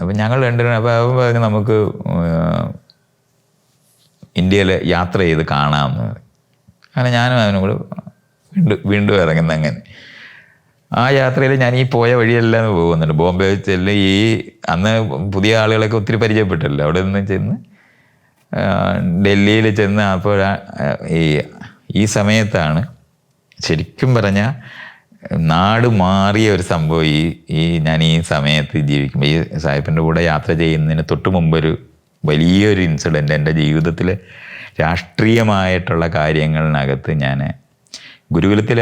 അപ്പം ഞങ്ങൾ രണ്ടുപേരും അവൻ പറഞ്ഞു നമുക്ക് ഇന്ത്യയിൽ യാത്ര ചെയ്ത് കാണാമെന്ന്. അങ്ങനെ ഞാനും അവനും കൂടെ വീണ്ടും വീണ്ടും ഇറങ്ങുന്ന അങ്ങനെ. ആ യാത്രയിൽ ഞാൻ ഈ പോയ വഴിയെല്ലാം പോകുന്നുണ്ട്. ബോംബെ ചെല്ല് ഈ അന്ന് പുതിയ ആളുകളൊക്കെ ഒത്തിരി പരിചയപ്പെട്ടല്ലോ. അവിടെ നിന്ന് ചെന്ന് ഡൽഹിയിൽ ചെന്ന് അപ്പോൾ ഈ ഈ സമയത്താണ് ശരിക്കും പറഞ്ഞാൽ നാട് മാറിയ ഒരു സംഭവം ഈ ഈ ഞാൻ ഈ സമയത്ത് ജീവിക്കുമ്പോൾ ഈ സാഹിബിന്റെ കൂടെ യാത്ര ചെയ്യുന്നതിന് തൊട്ട് മുമ്പൊരു വലിയൊരു ഇൻസിഡന്റ് എന്റെ ജീവിതത്തിൽ രാഷ്ട്രീയമായിട്ടുള്ള കാര്യങ്ങളിനകത്ത് ഞാൻ ഗുരുകുലത്തിൽ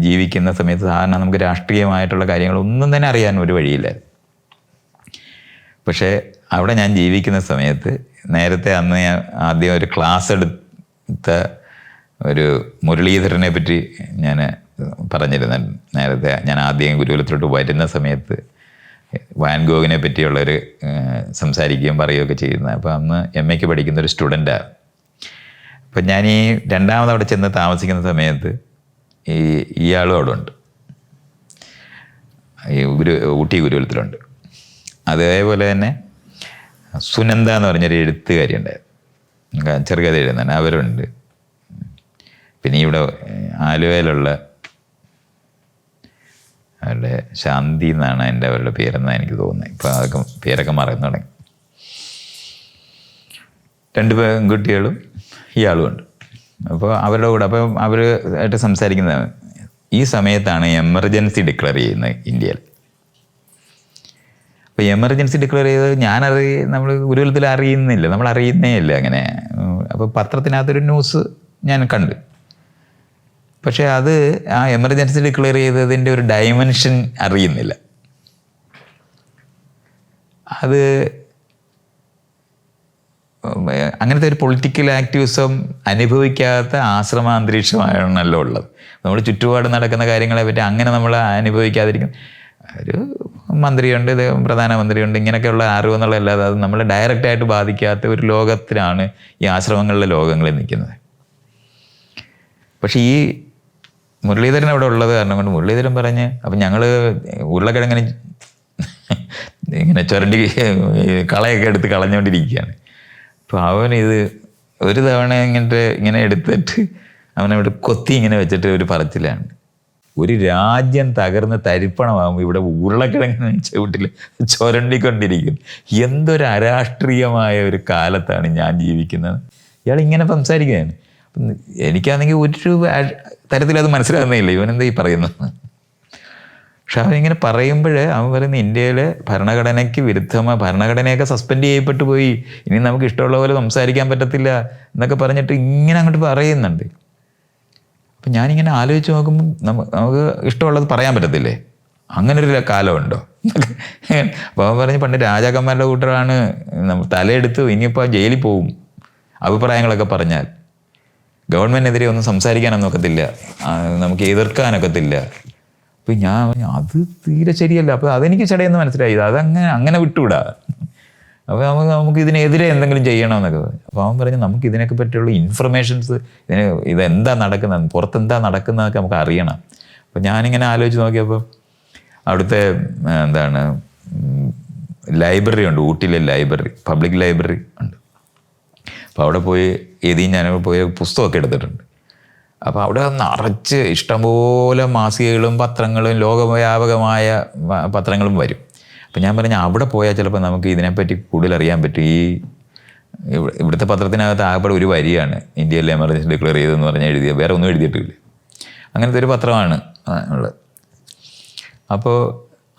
ജീവിക്കുന്ന സമയത്ത് സാധാരണ നമുക്ക് രാഷ്ട്രീയമായിട്ടുള്ള കാര്യങ്ങളൊന്നും തന്നെ അറിയാൻ ഒരു വഴിയില്ല. പക്ഷേ അവിടെ ഞാൻ ജീവിക്കുന്ന സമയത്ത് നേരത്തെ അന്ന് ഞാൻ ആദ്യം ഒരു ക്ലാസ് എടുത്ത ഒരു മുരളീധരനെ പറ്റി ഞാൻ പറഞ്ഞിരുന്നു നേരത്തെ ഞാൻ ആദ്യം ഗുരുകുലത്തിലോട്ട് വരുന്ന സമയത്ത് വാൻഗോഗിനെ പറ്റിയുള്ളൊരു ഏഹ്, സംസാരിക്കുകയും പറയുകയൊക്കെ ചെയ്യുന്നത് അപ്പോൾ അന്ന് എം എക്ക് പഠിക്കുന്ന ഒരു സ്റ്റുഡന്റാണ് അപ്പം ഞാൻ ഈ രണ്ടാമത് അവിടെ ചെന്ന് താമസിക്കുന്ന സമയത്ത് ഈ ഇയാളും അവിടെ ഉണ്ട്. ഈ ഗുരു ഊട്ടി ഗുരുകുലത്തിലുണ്ട്. അതേപോലെ തന്നെ സുനന്ദ എന്ന് പറഞ്ഞൊരു എഴുത്തുകാരി ഉണ്ടായിരുന്നു ചെറുകഥ എഴുതുന്നുണ്ട് അവരുണ്ട്. പിന്നെ ഇവിടെ ആലുവയിലുള്ള അവരുടെ ശാന്തി എന്നാണ് എന്റെ അവരുടെ പേരെന്നാണ് എനിക്ക് തോന്നുന്നത്. ഇപ്പം അതൊക്കെ പേരൊക്കെ മറന്നു തുടങ്ങി. രണ്ട് പെൺകുട്ടികളും ഇയാളും ഉണ്ട്. അപ്പോൾ അവരുടെ കൂടെ അപ്പോൾ അവർ ആയിട്ട് സംസാരിക്കുന്നത് ഈ സമയത്താണ് എമർജൻസി ഡിക്ലെയർ ചെയ്യുന്നത് ഇന്ത്യയിൽ. അപ്പോൾ എമർജൻസി ഡിക്ലെയർ ചെയ്തത് ഞാനറി നമ്മൾ ഗുരുകുലത്തിൽ അറിയുന്നില്ല. നമ്മൾ അറിയുന്നേ ഇല്ല അങ്ങനെ. അപ്പോൾ പത്രത്തിനകത്തൊരു ന്യൂസ് ഞാൻ കണ്ട്. പക്ഷേ അത് ആ എമർജൻസി ഡിക്ലെയർ ചെയ്തതിന്റെ ഒരു ഡയമെൻഷൻ അറിയുന്നില്ല. അത് അങ്ങനത്തെ ഒരു പൊളിറ്റിക്കൽ ആക്ടിവിസം അനുഭവിക്കാത്ത ആശ്രമ അന്തരീക്ഷമാണല്ലോ ഉള്ളത്. നമ്മൾ ചുറ്റുപാട് നടക്കുന്ന കാര്യങ്ങളെ പറ്റി അങ്ങനെ നമ്മൾ അനുഭവിക്കാതിരിക്കും. ഒരു മന്ത്രിയുണ്ട് ഇത് പ്രധാനമന്ത്രിയുണ്ട് ഇങ്ങനെയൊക്കെയുള്ള അറിവ് എന്നുള്ളതല്ലാതെ അത് നമ്മളെ ഡയറക്റ്റായിട്ട് ബാധിക്കാത്ത ഒരു ലോകത്തിലാണ് ഈ ആശ്രമങ്ങളിലെ ലോകങ്ങളിൽ നിൽക്കുന്നത്. പക്ഷേ ഈ മുരളീധരൻ അവിടെ ഉള്ളത് കാരണം കൊണ്ട് മുരളീധരൻ പറഞ്ഞ് അപ്പം ഞങ്ങൾ ഉരുളക്കിഴങ്ങനെ ഇങ്ങനെ ചുരണ്ടി കളയൊക്കെ എടുത്ത് കളഞ്ഞുകൊണ്ടിരിക്കുകയാണ് അപ്പോൾ അവൻ ഇത് ഒരു തവണ ഇങ്ങനത്തെ ഇങ്ങനെ എടുത്തിട്ട് അവനവിടെ കൊത്തി ഇങ്ങനെ വെച്ചിട്ട് ഒരു പറച്ചിലാണ്. ഒരു രാജ്യം തകർന്ന് തരിപ്പണമാകുമ്പോൾ ഇവിടെ ഉരുളക്കിഴങ്ങിന് ചവിട്ടിൽ ചുരണ്ടിക്കൊണ്ടിരിക്കും എന്തൊരു അരാഷ്ട്രീയമായ ഒരു കാലത്താണ് ഞാൻ ജീവിക്കുന്നത്. ഇയാൾ ഇങ്ങനെ സംസാരിക്കുകയാണ്. എനിക്കാണെങ്കിൽ ഒരു ആ- തരത്തിലത് മനസ്സിലാകുന്നേയില്ല ഇവനെന്താ ഈ പറയുന്നത്? പക്ഷെ അവനിങ്ങനെ പറയുമ്പോൾ അവൻ പറയുന്നത് ഇന്ത്യയിലെ ഭരണഘടനയ്ക്ക് വിരുദ്ധമായ ഭരണഘടനയൊക്കെ സസ്പെൻഡ് ചെയ്യപ്പെട്ടു പോയി. ഇനി നമുക്ക് ഇഷ്ടമുള്ള പോലെ സംസാരിക്കാൻ പറ്റത്തില്ല എന്നൊക്കെ പറഞ്ഞിട്ട് ഇങ്ങനെ അങ്ങോട്ട് പറയുന്നുണ്ട്. അപ്പം ഞാനിങ്ങനെ ആലോചിച്ച് നോക്കുമ്പോൾ നമുക്ക് ഇഷ്ടമുള്ളത് പറയാൻ പറ്റത്തില്ലേ? അങ്ങനൊരു കാലമുണ്ടോ? അപ്പോൾ അവൻ പറഞ്ഞ് പണ്ട് രാജാക്കന്മാരുടെ കൂട്ടരാണ് തലയെടുത്ത് ഇനിയിപ്പോൾ ജയിലിൽ പോവും. അഭിപ്രായങ്ങളൊക്കെ പറഞ്ഞാൽ. ഗവൺമെന്റിനെതിരെ ഒന്നും സംസാരിക്കാനൊന്നും ഒക്കത്തില്ല. ആ, നമുക്ക് എതിർക്കാനൊക്കത്തില്ല. അപ്പം ഞാൻ അത് തീരെ ശരിയല്ല. അപ്പോൾ അതെനിക്ക് ചടയെന്ന് മനസ്സിലായി. അതങ്ങനെ അങ്ങനെ വിട്ടുവിടാ. അപ്പോൾ നമുക്ക് നമുക്ക് ഇതിനെതിരെ എന്തെങ്കിലും ചെയ്യണമെന്നൊക്കെ അപ്പോൾ അവൻ പറഞ്ഞു നമുക്ക് ഇതിനൊക്കെ പറ്റിയുള്ള ഇൻഫർമേഷൻസ് ഇതിന് ഇതെന്താ നടക്കുന്നത് പുറത്തെന്താ നടക്കുന്നതൊക്കെ നമുക്ക് അറിയണം. അപ്പോൾ ഞാനിങ്ങനെ ആലോചിച്ച് നോക്കിയപ്പോൾ അവിടുത്തെ എന്താണ് ലൈബ്രറി ഉണ്ട്. ഊട്ടിയിലെ ലൈബ്രറി പബ്ലിക് ലൈബ്രറി ഉണ്ട്. അപ്പോൾ അവിടെ പോയി ഏതീ ഞാൻ പോയി പുസ്തകമൊക്കെ എടുത്തിട്ടുണ്ട്. അപ്പോൾ അവിടെ നിറച്ച് ഇഷ്ടംപോലെ മാസികകളും പത്രങ്ങളും ലോകവ്യാപകമായ പത്രങ്ങളും വരും. അപ്പം ഞാൻ പറഞ്ഞു അവിടെ പോയാൽ ചിലപ്പോൾ നമുക്ക് ഇതിനെപ്പറ്റി കൂടുതൽ അറിയാൻ പറ്റും. ഈ ഇവിടുത്തെ പത്രത്തിനകത്ത് ആകപ്പെടെ ഒരു വരിയാണ് ഇന്ത്യയിലെ എമർജൻസി ഡിക്ലെയർ ചെയ്തെന്ന് പറഞ്ഞാൽ എഴുതിയ വേറെ ഒന്നും എഴുതിയിട്ടില്ല. അങ്ങനത്തെ ഒരു പത്രമാണ് ഉള്ളത്. അപ്പോൾ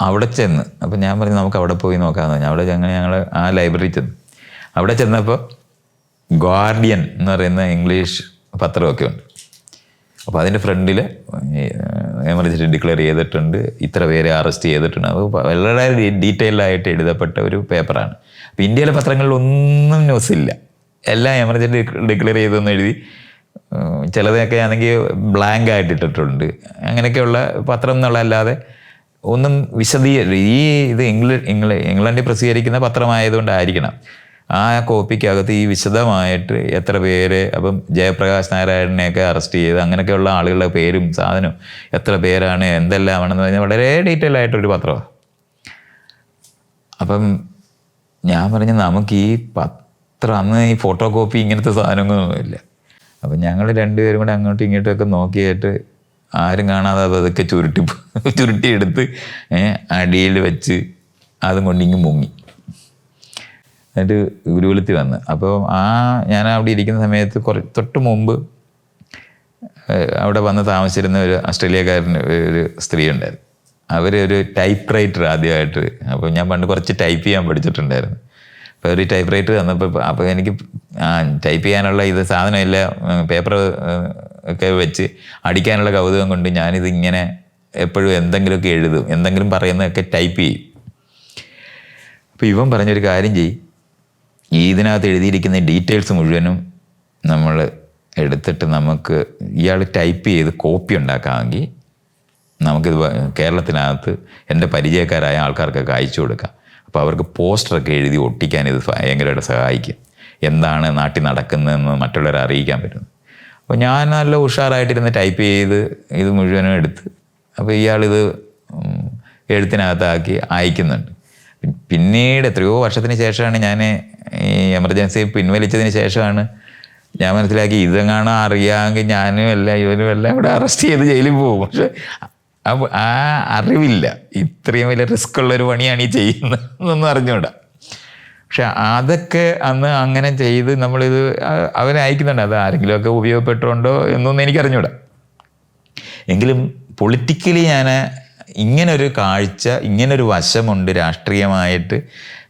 അവിടെ ചെന്ന് അപ്പോൾ ഞാൻ പറഞ്ഞു നമുക്ക് അവിടെ പോയി നോക്കാമെന്ന് പറഞ്ഞു. അവിടെ അങ്ങനെ ഞങ്ങൾ ആ ലൈബ്രറി ചെന്ന്. അവിടെ ചെന്നപ്പോൾ ഗാർഡിയൻ എന്ന് പറയുന്ന ഇംഗ്ലീഷ് പത്രമൊക്കെ ഉണ്ട്. അപ്പോൾ അതിന്റെ ഫ്രണ്ടിൽ എമർജൻസി ഡിക്ലെയർ ചെയ്തിട്ടുണ്ട്. ഇത്ര പേരെ അറസ്റ്റ് ചെയ്തിട്ടുണ്ട്. അത് വളരെ ഡീറ്റെയിൽഡായിട്ട് എഴുതപ്പെട്ട ഒരു പേപ്പറാണ് അപ്പോൾ ഇന്ത്യയിലെ പത്രങ്ങളിലൊന്നും ന്യൂസ് ഇല്ല. എല്ലാം എമർജൻസി ഡിക്ലെയർ ചെയ്തെന്ന് എഴുതി ചിലതൊക്കെ ആണെങ്കിൽ ബ്ലാങ്ക് ആയിട്ട് ഇട്ടിട്ടുണ്ട്. അങ്ങനെയൊക്കെയുള്ള പത്രം എന്നുള്ള അല്ലാതെ ഒന്നും വിശദീയ ഈ ഇത് ഇംഗ്ലീഷ് ഇംഗ്ല ഇംഗ്ലണ്ടിൽ പ്രസിദ്ധീകരിക്കുന്ന പത്രമായതുകൊണ്ടായിരിക്കണം. ആ കോപ്പിക്കകത്ത് ഈ വിശദമായിട്ട് എത്ര പേര് അപ്പം ജയപ്രകാശ് നാരായണനെയൊക്കെ അറസ്റ്റ് ചെയ്ത് അങ്ങനെയൊക്കെയുള്ള ആളുകളുടെ പേരും സാധനവും എത്ര പേരാണ് എന്തെല്ലാമാണെന്ന് പറഞ്ഞാൽ വളരെ ഡീറ്റെയിൽ ആയിട്ടൊരു പത്രമാണ് അപ്പം ഞാൻ പറഞ്ഞു നമുക്ക് ഈ പത്രം അന്ന് ഈ ഫോട്ടോ കോപ്പി ഇങ്ങനത്തെ സാധനങ്ങളൊന്നുമില്ല അപ്പം ഞങ്ങൾ രണ്ടുപേരും കൂടെ അങ്ങോട്ടും ഇങ്ങോട്ടും ഒക്കെ നോക്കിയിട്ട് ആരും കാണാതെ അത് അതൊക്കെ ചുരുട്ടി ചുരുട്ടിയെടുത്ത് അടിയിൽ വെച്ച് അതും കൊണ്ടിങ്ങ് മുങ്ങി. എന്നിട്ട് ഗുരുകുലത്തിൽ വന്ന്. അപ്പോൾ ആ ഞാൻ അവിടെ ഇരിക്കുന്ന സമയത്ത് കുറേ തൊട്ട് മുമ്പ് അവിടെ വന്ന് താമസിച്ചിരുന്ന ഒരു ഓസ്ട്രേലിയക്കാരൻ ഒരു സ്ത്രീ ഉണ്ടായിരുന്നു. അവർ ഒരു ടൈപ്പ് റൈറ്റർ ആദ്യമായിട്ട്. അപ്പോൾ ഞാൻ പണ്ട് കുറച്ച് ടൈപ്പ് ചെയ്യാൻ പഠിച്ചിട്ടുണ്ടായിരുന്നു. അപ്പോൾ ഒരു ടൈപ്പ് റൈറ്റർ തന്നപ്പോൾ അപ്പോൾ എനിക്ക് ആ ടൈപ്പ് ചെയ്യാനുള്ള ഇത് സാധനമില്ല പേപ്പർ ഒക്കെ വെച്ച് അടിക്കാനുള്ള കൗതുകം കൊണ്ട് ഞാനിത് ഇങ്ങനെ എപ്പോഴും എന്തെങ്കിലുമൊക്കെ എഴുതും എന്തെങ്കിലും പറയുന്നതൊക്കെ ടൈപ്പ് ചെയ്യും. അപ്പോൾ ഇവൻ പറഞ്ഞൊരു കാര്യം ചെയ്യും ഈ ഇതിനകത്ത് എഴുതിയിരിക്കുന്ന ഡീറ്റെയിൽസ് മുഴുവനും നമ്മൾ എടുത്തിട്ട് നമുക്ക് ഇയാൾ ടൈപ്പ് ചെയ്ത് കോപ്പി ഉണ്ടാക്കാമെങ്കിൽ നമുക്കിത് കേരളത്തിനകത്ത് എന്റെ പരിചയക്കാരായ ആൾക്കാർക്കൊക്കെ അയച്ചു കൊടുക്കാം. അപ്പോൾ അവർക്ക് പോസ്റ്ററൊക്കെ എഴുതി ഒട്ടിക്കാൻ ഇത് ഭയങ്കരമായിട്ട് സഹായിക്കും. എന്താണ് നാട്ടിൽ നടക്കുന്നതെന്ന് മറ്റുള്ളവരെ അറിയിക്കാൻ പറ്റുന്നു അപ്പോൾ ഞാൻ നല്ല ഉഷാറായിട്ടിരുന്ന് ടൈപ്പ് ചെയ്ത് ഇത് മുഴുവനും എടുത്ത് അപ്പോൾ ഇയാളിത് എഴുത്തിനകത്താക്കി അയക്കുന്നുണ്ട്. പിന്നീട് എത്രയോ വർഷത്തിന് ശേഷമാണ് ഞാൻ ഈ എമർജൻസി പിൻവലിച്ചതിന് ശേഷമാണ് ഞാൻ മനസ്സിലാക്കി ഇതെങ്ങാണോ അറിയാമെങ്കിൽ ഞാനും എല്ലാം ഇവനും എല്ലാം ഇവിടെ അറസ്റ്റ് ചെയ്ത് ജയിലിൽ പോകും. പക്ഷെ ആ അറിവില്ല. ഇത്രയും വലിയ റിസ്ക് ഉള്ളൊരു പണിയാണ് ഈ ചെയ്യുന്നത് എന്നൊന്നും അറിഞ്ഞൂടാ പക്ഷെ അതൊക്കെ അന്ന് അങ്ങനെ ചെയ്ത് നമ്മളിത് അവനെ അയക്കുന്നുണ്ട് അത് ആരെങ്കിലുമൊക്കെ ഉപയോഗപ്പെട്ടുണ്ടോ എന്നൊന്നും എനിക്കറിഞ്ഞൂടാ എങ്കിലും പൊളിറ്റിക്കലി ഞാൻ ഇങ്ങനൊരു കാഴ്ച ഇങ്ങനൊരു വശമുണ്ട് രാഷ്ട്രീയമായിട്ട്.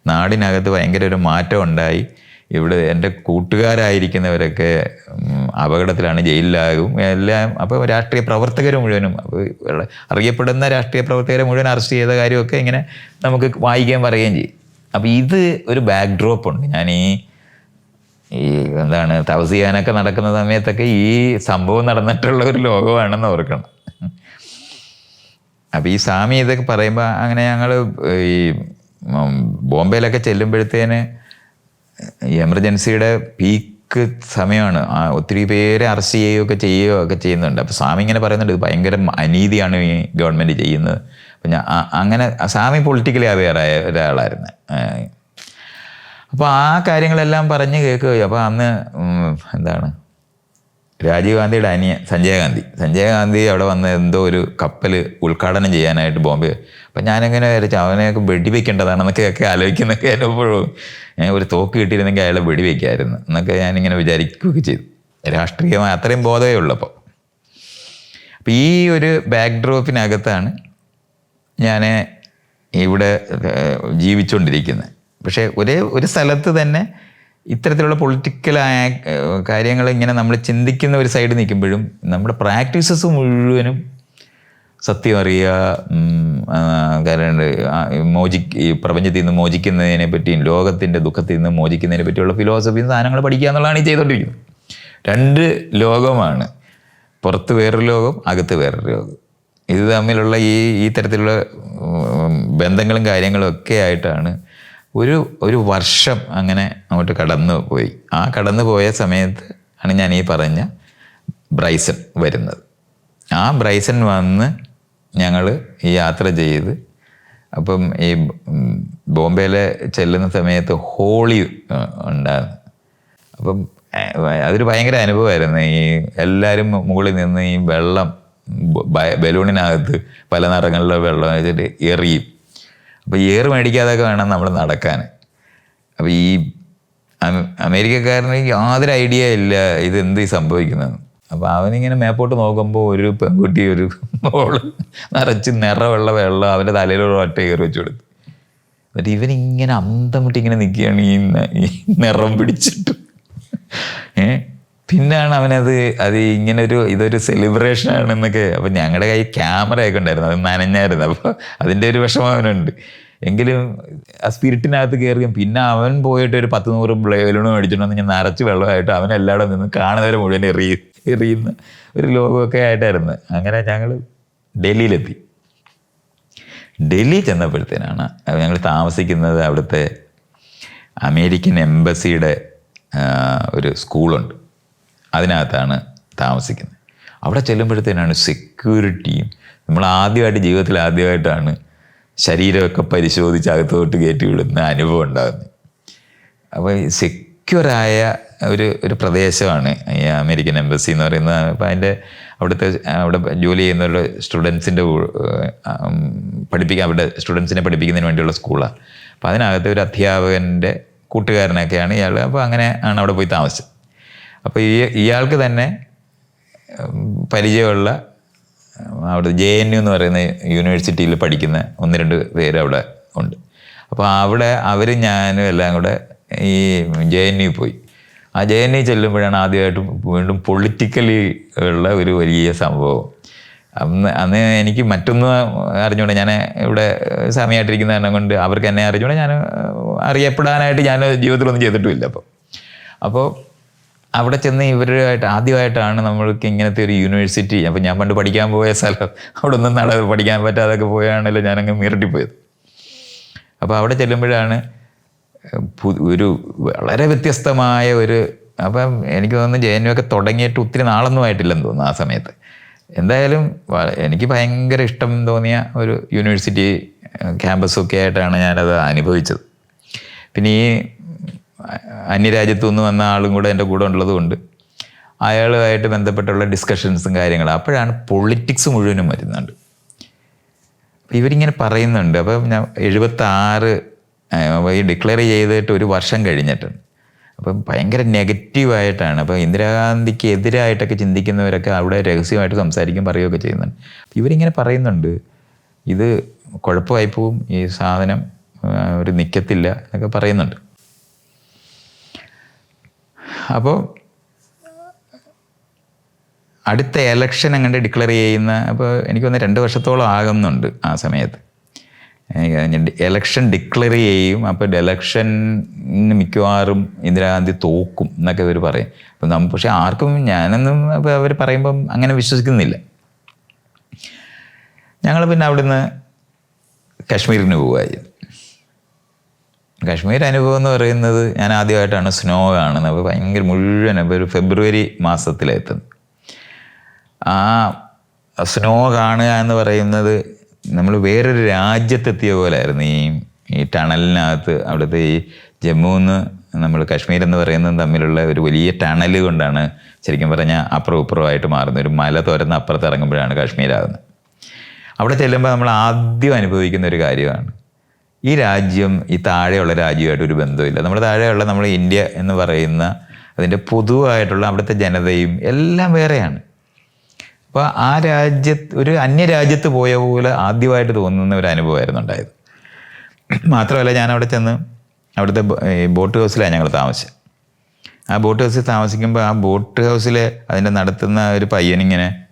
നാടിനകത്ത് ഭയങ്കര ഒരു മാറ്റം ഉണ്ടായി. ഇവിടെ എന്റെ കൂട്ടുകാരായിരിക്കുന്നവരൊക്കെ അപകടത്തിലാണ് ജയിലിലാകും. എല്ലാം അപ്പോൾ രാഷ്ട്രീയ പ്രവർത്തകർ മുഴുവനും അറിയപ്പെടുന്ന രാഷ്ട്രീയ പ്രവർത്തകരെ മുഴുവൻ അറസ്റ്റ് ചെയ്ത കാര്യമൊക്കെ ഇങ്ങനെ നമുക്ക് വായിക്കുകയും പറയുകയും ചെയ്യും. അപ്പോൾ ഇത് ഒരു ബാക്ക് ഡ്രോപ്പ് ഉണ്ട്. ഞാൻ ഈ ഈ എന്താണ് തവസിയാനൊക്കെ നടക്കുന്ന സമയത്തൊക്കെ ഈ സംഭവം നടന്നിട്ടുള്ള ഒരു ലോകമാണെന്ന് ഓർക്കണം. അപ്പോൾ ഈ സ്വാമി ഇതൊക്കെ പറയുമ്പോൾ അങ്ങനെ ഞങ്ങൾ ഈ ബോംബെയിലൊക്കെ ചെല്ലുമ്പോഴത്തേന് എമർജൻസിയുടെ പീക്ക് സമയമാണ്. ഒത്തിരി പേരെ അറസ്റ്റ് ചെയ്യുകയൊക്കെ ചെയ്യുകയോ ഒക്കെ ചെയ്യുന്നുണ്ട്. അപ്പോൾ സ്വാമി ഇങ്ങനെ പറയുന്നുണ്ട് ഭയങ്കര അനീതിയാണ് ഈ ഗവൺമെന്റ് ചെയ്യുന്നത്. അപ്പം ഞാൻ അങ്ങനെ സ്വാമി പൊളിറ്റിക്കലി അവെയറായ ഒരാളായിരുന്നു. അപ്പോൾ ആ കാര്യങ്ങളെല്ലാം പറഞ്ഞ് കേൾക്കുകയോ അപ്പോൾ അന്ന് എന്താണ് രാജീവ് ഗാന്ധിയുടെ അനിയൻ സഞ്ജയ് ഗാന്ധി. സഞ്ജയ് ഗാന്ധി അവിടെ വന്ന് എന്തോ ഒരു കപ്പൽ ഉദ്ഘാടനം ചെയ്യാനായിട്ട് ബോംബെ. അപ്പം ഞാനിങ്ങനെ വിചാരിച്ചു അവനെയൊക്കെ വെടിവെക്കേണ്ടതാണെന്നൊക്കെ ഒക്കെ ആലോചിക്കുന്നൊക്കെ എപ്പോഴും ഞാൻ ഒരു തോക്ക് കിട്ടിയിരുന്നെങ്കിൽ അയാളെ വെടിവെക്കായിരുന്നു. എന്നൊക്കെ ഞാനിങ്ങനെ വിചാരിക്കുകയൊക്കെ ചെയ്തു. രാഷ്ട്രീയമായ അത്രയും ബോധമേ ഉള്ളപ്പോൾ അപ്പം. ഈ ഒരു ബാക്ക്ഡ്രോപ്പിനകത്താണ് ഞാൻ ഇവിടെ ജീവിച്ചുകൊണ്ടിരിക്കുന്നത്. പക്ഷേ ഒരേ ഒരു സ്ഥലത്ത് തന്നെ ഇത്തരത്തിലുള്ള പൊളിറ്റിക്കലായ കാര്യങ്ങൾ ഇങ്ങനെ നമ്മൾ ചിന്തിക്കുന്ന ഒരു സൈഡ് നിൽക്കുമ്പോഴും നമ്മുടെ പ്രാക്ടീസസ് മുഴുവനും സത്യം അറിയുക കാരണം മോചി ഈ പ്രപഞ്ചത്തിൽ നിന്ന് മോചിക്കുന്നതിനെ പറ്റിയും ലോകത്തിന്റെ ദുഃഖത്തിൽ നിന്ന് മോചിക്കുന്നതിനെ പറ്റിയുള്ള ഫിലോസഫിയും സാധനങ്ങൾ പഠിക്കുക എന്നുള്ളതാണ് ഈ ചെയ്തുകൊണ്ടിരിക്കുന്നത് രണ്ട് ലോകമാണ് പുറത്ത് വേറൊരു ലോകം അകത്ത് വേറൊരു ലോകം ഇത് തമ്മിലുള്ള ഈ ഈ തരത്തിലുള്ള ബന്ധങ്ങളും കാര്യങ്ങളും ഒക്കെ ആയിട്ടാണ് ഒരു ഒരു വർഷം അങ്ങനെ അങ്ങോട്ട് കടന്നു പോയി. ആ കടന്നു പോയ സമയത്ത് ആണ് ഞാൻ ഈ പറഞ്ഞ ബ്രൈസൺ വരുന്നത്. ആ ബ്രൈസൺ വന്ന് ഞങ്ങൾ ഈ യാത്ര ചെയ്ത് അപ്പം ഈ ബോംബെയിലെ ചെല്ലുന്ന സമയത്ത് ഹോളി ഉണ്ടായിരുന്നു. അപ്പം അതൊരു ഭയങ്കര അനുഭവമായിരുന്നു. ഈ എല്ലാവരും മുകളിൽ നിന്ന് ഈ വെള്ളം ബലൂണിനകത്ത് പല നിറങ്ങളിലെ വെള്ളം വെച്ചിട്ട് എറിയും. അപ്പോൾ ഏറ് മേടിക്കാതൊക്കെ വേണം നമ്മൾ നടക്കാൻ അപ്പോൾ ഈ അമേരിക്കക്കാരന് യാതൊരു ഐഡിയ ഇല്ല ഇത് എന്ത് സംഭവിക്കുന്നതെന്ന്. അപ്പോൾ അവനിങ്ങനെ മേപ്പോട്ട് നോക്കുമ്പോൾ ഒരു പെൺകുട്ടി ഒരു മോൾ നിറച്ച് വെള്ള വെള്ളം അവന്റെ തലയിലൊരു ഒറ്റ കയറി വെച്ച് കൊടുത്തു. എന്നിട്ട് ഇവനിങ്ങനെ അന്തം വിട്ട് ഇങ്ങനെ നിൽക്കുകയാണ് ഈ നിറം പിടിച്ചിട്ട്. ഏ? പിന്നാണ് അവനത് അത് ഇങ്ങനെ ഒരു ഇതൊരു സെലിബ്രേഷൻ ആണെന്നൊക്കെ. അപ്പം ഞങ്ങളുടെ കയ്യിൽ ക്യാമറയൊക്കെ ഉണ്ടായിരുന്നു. അത് നനഞ്ഞായിരുന്നു. അപ്പോൾ അതിന്റെ ഒരു വിഷമം അവനുണ്ട്. എങ്കിലും ആ സ്പിരിറ്റിനകത്ത് കയറിയും പിന്നെ അവൻ പോയിട്ട് ഒരു പത്ത് നൂറ് ബലൂൺ മേടിച്ചിട്ടുണ്ടെന്ന് ഞാൻ നിറച്ച് വെള്ളമായിട്ട് അവൻ എല്ലായിടും നിന്ന് കാണുന്നവരെ മുഴുവൻ എറിയ എറിയുന്ന ഒരു ലോകമൊക്കെ ആയിട്ടായിരുന്നു. അങ്ങനെ ഞങ്ങൾ ഡൽഹിയിലെത്തി. ഡൽഹി ചെന്നപ്പോഴത്തേനാണ് ഞങ്ങൾ താമസിക്കുന്നത് അവിടുത്തെ അമേരിക്കൻ എംബസിയുടെ ഒരു സ്കൂളുണ്ട്. അതിനകത്താണ് താമസിക്കുന്നത്. അവിടെ ചെല്ലുമ്പോഴത്തേനാണ് സെക്യൂരിറ്റിയും നമ്മൾ ആദ്യമായിട്ട് ജീവിതത്തിൽ ആദ്യമായിട്ടാണ് ശരീരമൊക്കെ പരിശോധിച്ച് അകത്തോട്ട് കയറ്റി വിടുന്ന അനുഭവം ഉണ്ടാകുന്നത്. അപ്പോൾ സെക്യൂറായ ഒരു ഒരു പ്രദേശമാണ് ഈ അമേരിക്കൻ എംബസി എന്ന് പറയുന്നത്. അപ്പോൾ അതിന്റെ അവിടുത്തെ അവിടെ ജോലി ചെയ്യുന്നവരുടെ സ്റ്റുഡൻസിന്റെ പഠിപ്പിക്കാൻ അവിടെ സ്റ്റുഡൻസിനെ പഠിപ്പിക്കുന്നതിന് വേണ്ടിയുള്ള സ്കൂളാണ് അപ്പോൾ അതിനകത്ത് ഒരു അധ്യാപകന്റെ കൂട്ടുകാരനൊക്കെയാണ് ഇയാൾ അപ്പോൾ അങ്ങനെ ആണ് അവിടെ പോയി താമസിച്ചത്. അപ്പോൾ ഈ ഇയാൾക്ക് തന്നെ പരിചയമുള്ള അവിടെ ജെ എൻ യു എന്ന് പറയുന്ന യൂണിവേഴ്സിറ്റിയിൽ പഠിക്കുന്ന ഒന്ന് രണ്ട് പേര് അവിടെ ഉണ്ട്. അപ്പോൾ അവിടെ അവരും ഞാനും എല്ലാം കൂടെ ഈ ജെ എൻ യു പോയി. ആ ജെ എൻ യു ചെല്ലുമ്പോഴാണ് ആദ്യമായിട്ട് വീണ്ടും പൊളിറ്റിക്കലി ഉള്ള ഒരു വലിയ സംഭവം. അന്ന് അന്ന് എനിക്ക് മറ്റൊന്നും അറിഞ്ഞുകൊണ്ട് ഞാൻ ഇവിടെ സമയമായിട്ടിരിക്കുന്ന കാരണം കൊണ്ട് അവർക്ക് എന്നെ അറിഞ്ഞുകൊണ്ട് ഞാൻ അറിയപ്പെടാനായിട്ട് ഞാൻ ജീവിതത്തിലൊന്നും ചെയ്തിട്ടുമില്ല അപ്പോൾ അപ്പോൾ അവിടെ ചെന്ന് ഇവരുമായിട്ട് ആദ്യമായിട്ടാണ് നമ്മൾക്ക് ഇങ്ങനത്തെ ഒരു യൂണിവേഴ്സിറ്റി അപ്പം ഞാൻ പണ്ട് പഠിക്കാൻ പോയ സ്ഥലം. അവിടെ ഒന്നും നട പഠിക്കാൻ പറ്റാതൊക്കെ പോയാണല്ലോ ഞാനങ്ങ് മീറട്ടിപ്പോയത് അപ്പോൾ അവിടെ ചെല്ലുമ്പോഴാണ് ഒരു വളരെ വ്യത്യസ്തമായ ഒരു അപ്പം എനിക്ക് തോന്നുന്നു ജെ എൻ യു ഒക്കെ തുടങ്ങിയിട്ട് ഒത്തിരി നാളൊന്നും ആയിട്ടില്ലെന്ന് തോന്നുന്നു ആ സമയത്ത്. എന്തായാലും എനിക്ക് ഭയങ്കര ഇഷ്ടം തോന്നിയ ഒരു യൂണിവേഴ്സിറ്റി ക്യാമ്പസൊക്കെ ആയിട്ടാണ് ഞാനത് അനുഭവിച്ചത്. പിന്നെ ഈ അന്യരാജ്യത്തു നിന്ന് വന്ന ആളും കൂടെ എന്റെ കൂടെ ഉള്ളതുകൊണ്ട് അയാളുമായിട്ട് ബന്ധപ്പെട്ടുള്ള ഡിസ്കഷൻസും കാര്യങ്ങളും. അപ്പോഴാണ് പൊളിറ്റിക്സ് മുഴുവനും വരുന്നുണ്ട് ഇവരിങ്ങനെ പറയുന്നുണ്ട്. അപ്പോൾ ഞാൻ എഴുപത്താറ് ഈ ഡിക്ലെയർ ചെയ്തിട്ട് ഒരു വർഷം കഴിഞ്ഞിട്ടുണ്ട് അപ്പം ഭയങ്കര നെഗറ്റീവായിട്ടാണ് അപ്പോൾ ഇന്ദിരാഗാന്ധിക്ക് എതിരായിട്ടൊക്കെ ചിന്തിക്കുന്നവരൊക്കെ അവിടെ രഹസ്യമായിട്ട് സംസാരിക്കും പറയുകയൊക്കെ ചെയ്യുന്നുണ്ട്. ഇവരിങ്ങനെ പറയുന്നുണ്ട്. ഇത് കുഴപ്പമായി പോവും ഈ സാധനം ഒരു നിൽക്കത്തില്ല എന്നൊക്കെ പറയുന്നുണ്ട്. അപ്പോൾ അടുത്ത എലക്ഷൻ അങ്ങോട്ട് ഡിക്ലെയർ ചെയ്യുന്ന അപ്പോൾ എനിക്ക് വന്ന് രണ്ട് വർഷത്തോളം ആകുന്നുണ്ട് ആ സമയത്ത്. എലക്ഷൻ ഡിക്ലെയർ ചെയ്യും അപ്പോൾ എലക്ഷന് മിക്കവാറും ഇന്ദിരാഗാന്ധി തോക്കും എന്നൊക്കെ ഇവർ പറയും. അപ്പം നമ്മൾ പക്ഷേ ആർക്കും ഞാനൊന്നും അപ്പോൾ അവർ പറയുമ്പം അങ്ങനെ വിശ്വസിക്കുന്നില്ല. ഞങ്ങൾ പിന്നെ അവിടുന്ന് കാശ്മീരിന് പോവുകയായി കാശ്മീർ അനുഭവം എന്ന് പറയുന്നത് ഞാൻ ആദ്യമായിട്ടാണ് സ്നോ കാണുന്നത്. അപ്പോൾ ഭയങ്കര മുഴുവൻ ഒരു ഫെബ്രുവരി മാസത്തിലെത്തുന്നത് ആ സ്നോ കാണുക എന്ന് പറയുന്നത് നമ്മൾ വേറൊരു രാജ്യത്തെത്തിയ പോലായിരുന്നു. ഈ ഈ ടണലിനകത്ത് അവിടുത്തെ ഈ ജമ്മുന്ന് നമ്മൾ കാശ്മീർ എന്ന് പറയുന്നത് തമ്മിലുള്ള ഒരു വലിയ ടണൽ കൊണ്ടാണ് ശരിക്കും പറഞ്ഞാൽ അപ്പുറം ഇപ്പുറമായിട്ട് മാറുന്നത്. ഒരു മല തുരന്ന് അപ്പുറത്ത് ഇറങ്ങുമ്പോഴാണ് കാശ്മീരാകുന്നത്. അവിടെ ചെല്ലുമ്പോൾ നമ്മൾ ആദ്യം അനുഭവിക്കുന്ന ഒരു കാര്യമാണ്. ഈ രാജ്യം ഈ താഴെയുള്ള രാജ്യമായിട്ട് ഒരു ബന്ധമില്ല. നമ്മുടെ താഴെയുള്ള നമ്മൾ ഇന്ത്യ എന്ന് പറയുന്ന അതിന്റെ പൊതുവായിട്ടുള്ള അവിടുത്തെ ജനതയും എല്ലാം വേറെയാണ്. അപ്പോൾ ആ രാജ്യത്ത് ഒരു അന്യരാജ്യത്ത് പോയ പോലെ ആദ്യമായിട്ട് തോന്നുന്ന ഒരു അനുഭവമായിരുന്നു ഉണ്ടായത്. മാത്രമല്ല ഞാൻ അവിടെ ചെന്ന് അവിടുത്തെ ബോട്ട് ഹൗസിലാണ് ഞങ്ങൾ താമസിച്ചത്. ആ ബോട്ട് ഹൗസിൽ താമസിക്കുമ്പോൾ ആ ബോട്ട് ഹൗസിൽ അതിന്റെ നടത്തുന്ന ഒരു പയ്യനിങ്ങനെ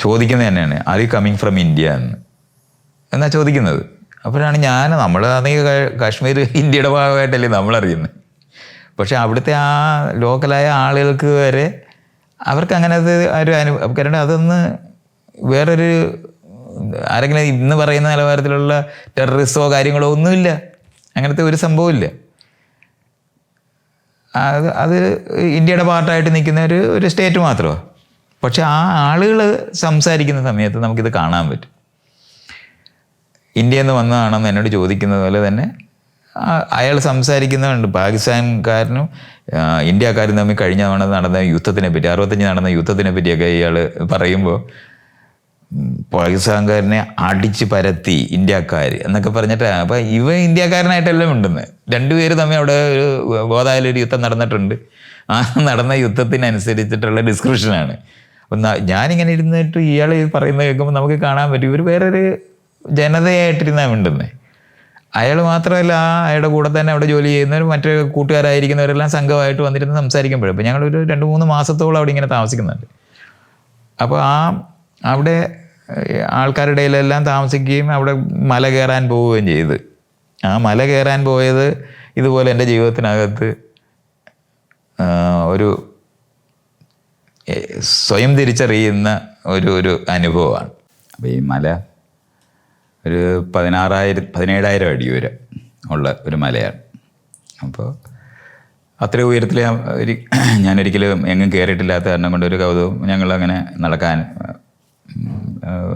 ചോദിക്കുന്നത് തന്നെയാണ് are you coming from India എന്ന്. എന്നാ ചോദിക്കുന്നത്. അപ്പോഴാണ് ഞാൻ നമ്മൾ ആണെങ്കിൽ കാശ്മീർ ഇന്ത്യയുടെ ഭാഗമായിട്ടല്ലേ നമ്മളറിയുന്നത് പക്ഷെ അവിടുത്തെ ആ ലോക്കലായ ആളുകൾക്ക് വരെ അവർക്ക് അങ്ങനെ അത് ഒരു അനുഭവം കാരണം അതൊന്ന് വേറൊരു ആരെങ്കിലും ഇന്ന് പറയുന്ന നിലവാരത്തിലുള്ള ടെററിസ്റ്റോ കാര്യങ്ങളോ ഒന്നുമില്ല. അങ്ങനത്തെ ഒരു സംഭവമില്ല. അത് അത് ഇന്ത്യയുടെ പാർട്ടായിട്ട് നിൽക്കുന്ന ഒരു ഒരു സ്റ്റേറ്റ് മാത്രമാണ്. പക്ഷെ ആ ആളുകൾ സംസാരിക്കുന്ന സമയത്ത് നമുക്കിത് കാണാൻ പറ്റും. ഇന്ത്യയിൽ നിന്ന് വന്നതാണെന്ന് എന്നോട് ചോദിക്കുന്നത് പോലെ തന്നെ അയാൾ സംസാരിക്കുന്നുണ്ട് പാകിസ്ഥാൻകാരനും ഇന്ത്യക്കാരനും ഇന്ത്യക്കാരും തമ്മിൽ കഴിഞ്ഞ തവണ നടന്ന യുദ്ധത്തിനെ പറ്റി അറുപത്തഞ്ച് നടന്ന യുദ്ധത്തിനെ പറ്റിയൊക്കെ ഇയാൾ പറയുമ്പോൾ പാകിസ്ഥാൻകാരനെ അടിച്ച് പരത്തി ഇന്ത്യക്കാർ എന്നൊക്കെ പറഞ്ഞിട്ട് അപ്പം ഇവ ഇന്ത്യക്കാരനായിട്ടെല്ലാം ഉണ്ടെന്ന്. രണ്ടുപേര് തമ്മിൽ അവിടെ ഒരു ബോധായാലും ഒരു യുദ്ധം നടന്നിട്ടുണ്ട്. ആ നടന്ന യുദ്ധത്തിനനുസരിച്ചിട്ടുള്ള ഡിസ്ക്രിപ്ഷനാണ് അപ്പം ന- ഞാനിങ്ങനെ ഇരുന്നിട്ട് ഇയാൾ പറയുന്നത് കേൾക്കുമ്പോൾ നമുക്ക് കാണാൻ പറ്റും. ഇവർ വേറൊരു ജനതയായിട്ടിരുന്നാ മിണ്ടുന്നത് അയാൾ മാത്രമല്ല അയാളുടെ കൂടെ തന്നെ അവിടെ ജോലി ചെയ്യുന്നവർ മറ്റു കൂട്ടുകാരായിരിക്കുന്നവരെല്ലാം സംഘമായിട്ട് വന്നിരുന്ന് സംസാരിക്കുമ്പോഴും. അപ്പോൾ ഞങ്ങളൊരു രണ്ട് മൂന്ന് മാസത്തോളം അവിടെ ഇങ്ങനെ താമസിക്കുന്നുണ്ട്. അപ്പോൾ ആ അവിടെ ആൾക്കാരുടെ ഇടയിലെല്ലാം താമസിക്കുകയും അവിടെ മല കയറാൻ പോവുകയും ചെയ്ത്. ആ മല കയറാൻ പോയത് ഇതുപോലെ എന്റെ ജീവിതത്തിനകത്ത് ഒരു സ്വയം തിരിച്ചറിയുന്ന ഒരു ഒരു അനുഭവമാണ്. അപ്പോൾ ഈ മല ഒരു പതിനാറായിരം പതിനേഴായിരം അടി വരെ ഉള്ള ഒരു മലയാണ്. അപ്പോൾ അത്രയും ഉയരത്തിൽ ഞാൻ ഒരു ഞാനൊരിക്കലും എങ്ങും കയറിയിട്ടില്ലാത്ത കാരണം കൊണ്ട് ഒരു കൗതുകം ഞങ്ങളങ്ങനെ നടക്കാൻ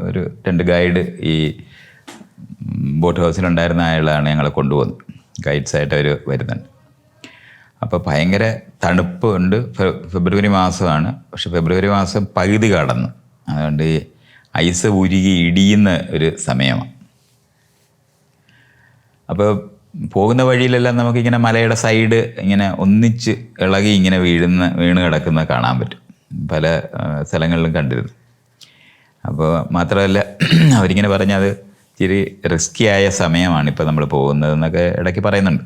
ഒരു രണ്ട് ഗൈഡ് ഈ ബോട്ട് ഹൗസിലുണ്ടായിരുന്ന ആളാണ് ഞങ്ങളെ കൊണ്ടുപോകുന്നത് ഗൈഡ്സായിട്ട് അവർ വരുന്നുണ്ട്. അപ്പോൾ ഭയങ്കര തണുപ്പ് ഉണ്ട്. ഫെബ്രുവരി മാസമാണ്. പക്ഷെ ഫെബ്രുവരി മാസം പകുതി കടന്നു. അതുകൊണ്ട് ഐസ് ഉരുകി ഇടിയുന്ന ഒരു സമയമാണ്. അപ്പോൾ പോകുന്ന വഴിയിലെല്ലാം നമുക്കിങ്ങനെ മലയുടെ സൈഡ് ഇങ്ങനെ ഒന്നിച്ച് ഇളകി ഇങ്ങനെ വീഴുന്ന വീണ് കിടക്കുന്ന കാണാൻ പറ്റും. പല സ്ഥലങ്ങളിലും കണ്ടിരുന്നു. അപ്പോൾ മാത്രമല്ല അവരിങ്ങനെ പറഞ്ഞത് ഇച്ചിരി റിസ്ക്കി ആയ സമയമാണ് ഇപ്പോൾ നമ്മൾ പോകുന്നതെന്നൊക്കെ ഇടയ്ക്ക് പറയുന്നുണ്ട്.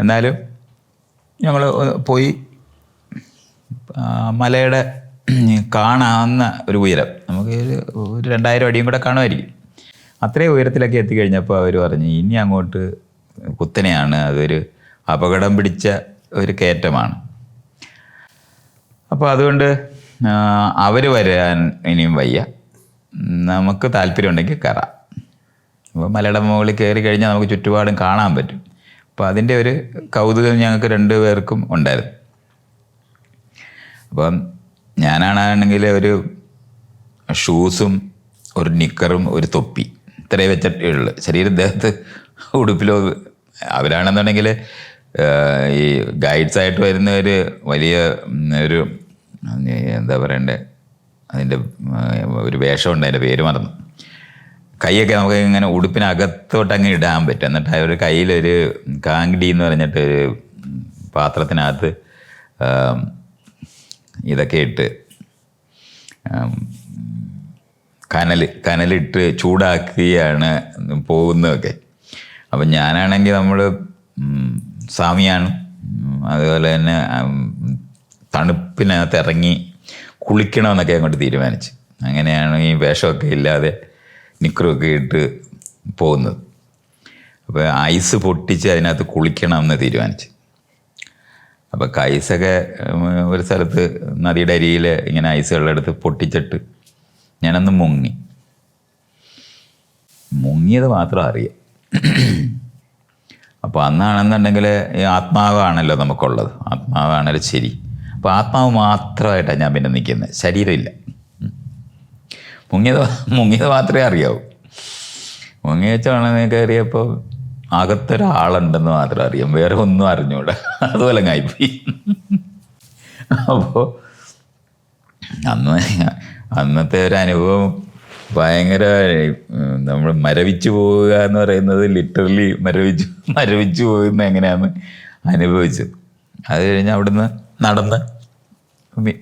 എന്നാലും ഞങ്ങൾ പോയി മലയുടെ കാണാവുന്ന ഒരു ഉയരം. നമുക്ക് ഒരു രണ്ടായിരം അടിയും കൂടെ കാണുമായിരിക്കും. അത്രയും ഉയരത്തിലൊക്കെ എത്തിക്കഴിഞ്ഞപ്പോൾ അവർ പറഞ്ഞു ഇനി അങ്ങോട്ട് കുത്തനെയാണ്. അതൊരു അപകടം പിടിച്ച ഒരു കയറ്റമാണ്. അപ്പോൾ അതുകൊണ്ട് അവർ വരാൻ ഇനിയും വയ്യ. നമുക്ക് താല്പര്യമുണ്ടെങ്കിൽ കയറാം. അപ്പോൾ മലയുടെ മുകളിൽ കയറി കഴിഞ്ഞാൽ നമുക്ക് ചുറ്റുപാടും കാണാൻ പറ്റും. അപ്പോൾ അതിന്റെ ഒരു കൗതുകം ഞങ്ങൾക്ക് രണ്ട് പേർക്കും ഉണ്ടായിരുന്നു. അപ്പം ഞാനാണെങ്കിൽ ഒരു ഷൂസും ഒരു നിക്കറും ഒരു തൊപ്പി. ഇത്രേ വെച്ചിട്ടേ ഉള്ളു ശരീരം ദേഹത്ത് ഉടുപ്പിലോ അവരാണെന്നുണ്ടെങ്കിൽ ഈ ഗൈഡ്സ് ആയിട്ട് വരുന്ന ഒരു വലിയ ഒരു എന്താ പറയണ്ടേ അതിന്റെ ഒരു വേഷമുണ്ട് അതിന്റെ പേര് മറന്നു. കൈയൊക്കെ നമുക്ക് ഇങ്ങനെ ഉടുപ്പിനകത്തോട്ട് അങ്ങ് ഇടാൻ പറ്റും. എന്നിട്ട് അവർ കയ്യിലൊരു കാങ്കിടി എന്ന് പറഞ്ഞിട്ട് ഒരു പാത്രത്തിനകത്ത് ഇതൊക്കെ ഇട്ട് കനൽ കനലിട്ട് ചൂടാക്കിയാണ് പോകുന്നതൊക്കെ. അപ്പം ഞാനാണെങ്കിൽ നമ്മൾ സ്വാമിയാണ് അതുപോലെ തന്നെ തണുപ്പിനകത്ത് ഇറങ്ങി കുളിക്കണമെന്നൊക്കെ അങ്ങോട്ട് തീരുമാനിച്ചു. അങ്ങനെയാണ് ഈ വേഷമൊക്കെ ഇല്ലാതെ നിക്കറൊക്കെ ഇട്ട് പോകുന്നത്. അപ്പോൾ ഐസ് പൊട്ടിച്ച് അതിനകത്ത് കുളിക്കണമെന്ന് തീരുമാനിച്ചു. അപ്പോൾ ഐസൊക്കെ ഒരു സ്ഥലത്ത് നദിയുടെ അരിയിൽ ഇങ്ങനെ ഐസ് വെള്ളമെടുത്ത് പൊട്ടിച്ചിട്ട് ഞാനന്ന് മുങ്ങി. മുങ്ങിയത് മാത്രം അറിയാം. അപ്പോൾ അന്നാണെന്നുണ്ടെങ്കിൽ ഈ ആത്മാവാണല്ലോ നമുക്കുള്ളത്. ആത്മാവാണല്ലോ ശരി. അപ്പോൾ ആത്മാവ് മാത്രമായിട്ടാണ് ഞാൻ പിന്നെ നിൽക്കുന്നത്. ശരീരമില്ല. മുങ്ങിയത് മുങ്ങിയത് മാത്രമേ അറിയാവൂ. മുങ്ങി വെച്ചാണ് കയറിയപ്പോൾ അകത്തൊരാളുണ്ടെന്ന് മാത്രം അറിയാം. വേറെ ഒന്നും അറിഞ്ഞൂടെ. അതുപോലെ ആയിപ്പോയി. അപ്പോൾ അന്ന് അന്നത്തെ ഒരു അനുഭവം ഭയങ്കര നമ്മൾ മരവിച്ചു പോവുക എന്ന് പറയുന്നത് ലിറ്ററലി മരവിച്ചു മരവിച്ചു പോകുന്ന എങ്ങനെയാന്ന് അനുഭവിച്ചത് അത് കഴിഞ്ഞ് അവിടുന്ന് നടന്ന്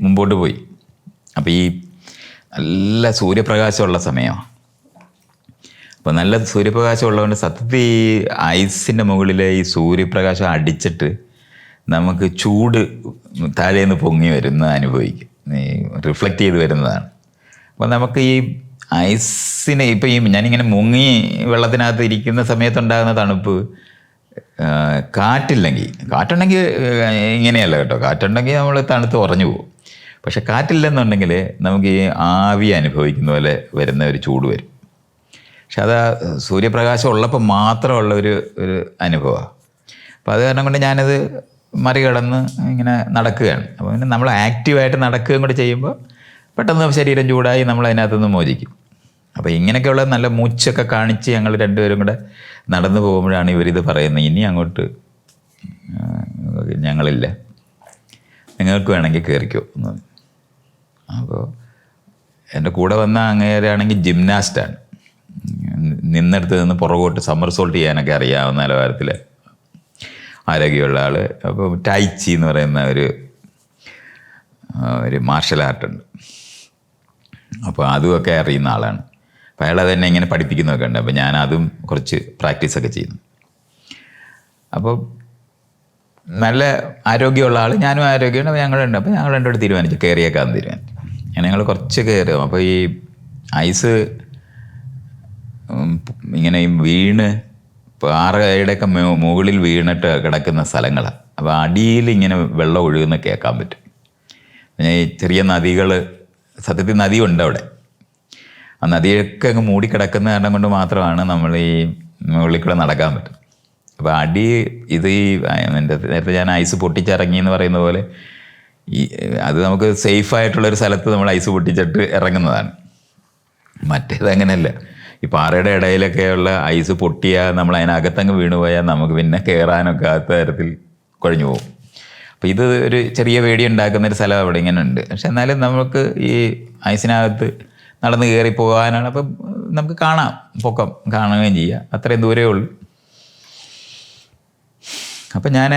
മുമ്പോട്ട് പോയി. അപ്പോൾ ഈ നല്ല സൂര്യപ്രകാശമുള്ള സമയമാണ് അപ്പോൾ നല്ല സൂര്യപ്രകാശം ഉള്ളതുകൊണ്ട് സത്യത്തിൽ ഈ ഐസിന്റെ മുകളിലെ ഈ സൂര്യപ്രകാശം അടിച്ചിട്ട് നമുക്ക് ചൂട് താഴേന്ന് പൊങ്ങി വരുന്ന അനുഭവിക്കും. റിഫ്ലക്റ്റ് ചെയ്ത് വരുന്നതാണ്. അപ്പോൾ നമുക്ക് ഈ ഐസിനെ ഇപ്പം ഈ ഞാനിങ്ങനെ മുങ്ങി വെള്ളത്തിനകത്ത് ഇരിക്കുന്ന സമയത്തുണ്ടാകുന്ന തണുപ്പ് കാറ്റില്ലെങ്കിൽ കാറ്റുണ്ടെങ്കിൽ ഇങ്ങനെയല്ല കേട്ടോ. കാറ്റുണ്ടെങ്കിൽ നമ്മൾ തണുത്ത് ഉറഞ്ഞു പോകും. പക്ഷെ കാറ്റില്ലെന്നുണ്ടെങ്കിൽ നമുക്ക് ഈ ആവി അനുഭവിക്കുന്ന പോലെ വരുന്ന ഒരു ചൂട് വരും. പക്ഷെ അത് സൂര്യപ്രകാശം ഉള്ളപ്പോൾ മാത്രമുള്ള ഒരു ഒരു അനുഭവമാണ്. അപ്പോൾ അത് കാരണം കൊണ്ട് ഞാനത് മറികടന്ന് ഇങ്ങനെ നടക്കുകയാണ്. അപ്പോൾ പിന്നെ നമ്മൾ ആക്റ്റീവായിട്ട് നടക്കുകയും കൂടി ചെയ്യുമ്പോൾ പെട്ടെന്ന് ശരീരം ചൂടായി നമ്മൾ അതിനകത്തുനിന്ന് മോചിക്കും. അപ്പോൾ ഇങ്ങനെയൊക്കെയുള്ള നല്ല മൂച്ചൊക്കെ കാണിച്ച് ഞങ്ങൾ രണ്ടുപേരും കൂടെ നടന്നു പോകുമ്പോഴാണ് ഇവരിത് പറയുന്നത്. ഇനി അങ്ങോട്ട് ഞങ്ങളില്ല. നിങ്ങൾക്ക് വേണമെങ്കിൽ കയറിക്കോ എന്ന്. അപ്പോൾ എന്റെ കൂടെ വന്ന അങ്ങേരാണെങ്കിൽ ജിംനാസ്റ്റാണ് നിന്നെടുത്ത് നിന്ന് പുറകോട്ട് സമ്മർസോൾട്ട് ചെയ്യാനൊക്കെ അറിയാവുന്ന നിലവാരത്തിൽ ആരോഗ്യമുള്ള ആൾ അപ്പോൾ ടൈച്ചി എന്ന് പറയുന്ന ഒരു ഒരു മാർഷൽ ആർട്ടുണ്ട് അപ്പോൾ അതുമൊക്കെ അറിയുന്ന ആളാണ്. അപ്പോൾ അയാൾ അതെന്നെ ഇങ്ങനെ പഠിപ്പിക്കുന്നതൊക്കെ ഉണ്ട് അപ്പോൾ ഞാൻ അതും കുറച്ച് പ്രാക്ടീസൊക്കെ ചെയ്യുന്നു. അപ്പോൾ നല്ല ആരോഗ്യമുള്ള ആൾ ഞാനും ആരോഗ്യമുണ്ട്. അപ്പോൾ ഞങ്ങളുണ്ട്. അപ്പോൾ ഞങ്ങൾ രണ്ടോട് തീരുമാനിച്ചു. കയറിയേക്കാന്ന് തീരുമാനിച്ചു. ഞങ്ങൾ കുറച്ച് കയറും. അപ്പോൾ ഈ ഐസ് ഇങ്ങനെ വീണ് പാറയുടെയൊക്കെ മുകളിൽ വീണിട്ട് കിടക്കുന്ന സ്ഥലങ്ങളാണ് അപ്പോൾ അടിയിൽ ഇങ്ങനെ വെള്ളം ഒഴുകുന്ന കേൾക്കാൻ പറ്റും. ഈ ചെറിയ നദികൾ സത്യത്തിൽ നദിയുണ്ട് അവിടെ. ആ നദിയൊക്കെ അങ്ങ് മൂടിക്കിടക്കുന്ന കാരണം കൊണ്ട് മാത്രമാണ് നമ്മൾ ഈ മുകളിൽ കൂടെ നടക്കാൻ പറ്റും. അപ്പോൾ അടി ഇത് ഈ എന്റെ നേരത്തെ ഞാൻ ഐസ് പൊട്ടിച്ചിറങ്ങി എന്ന് പറയുന്ന പോലെ ഈ അത് നമുക്ക് സേഫ് ആയിട്ടുള്ളൊരു സ്ഥലത്ത് നമ്മൾ ഐസ് പൊട്ടിച്ചിട്ട് ഇറങ്ങുന്നതാണ്. മറ്റേത് അങ്ങനെയല്ല. ഈ പാറയുടെ ഇടയിലൊക്കെയുള്ള ഐസ് പൊട്ടിയാൽ നമ്മൾ അതിനകത്തങ്ങ് വീണുപോയാൽ നമുക്ക് പിന്നെ കയറാനൊക്കെ ആ തരത്തിൽ കുഴഞ്ഞു പോകും. അപ്പോൾ ഇത് ഒരു ചെറിയ വേടി ഉണ്ടാക്കുന്ന ഒരു സ്ഥലം അവിടെ ഇങ്ങനെ ഉണ്ട്. പക്ഷെ എന്നാലും നമുക്ക് ഈ ഐസിനകത്ത് നടന്ന് കയറി പോകാനാണ്. അപ്പം നമുക്ക് കാണാം പൊക്കം കാണുകയും ചെയ്യാം. അത്രയും ദൂരമേ ഉള്ളൂ. അപ്പം ഞാൻ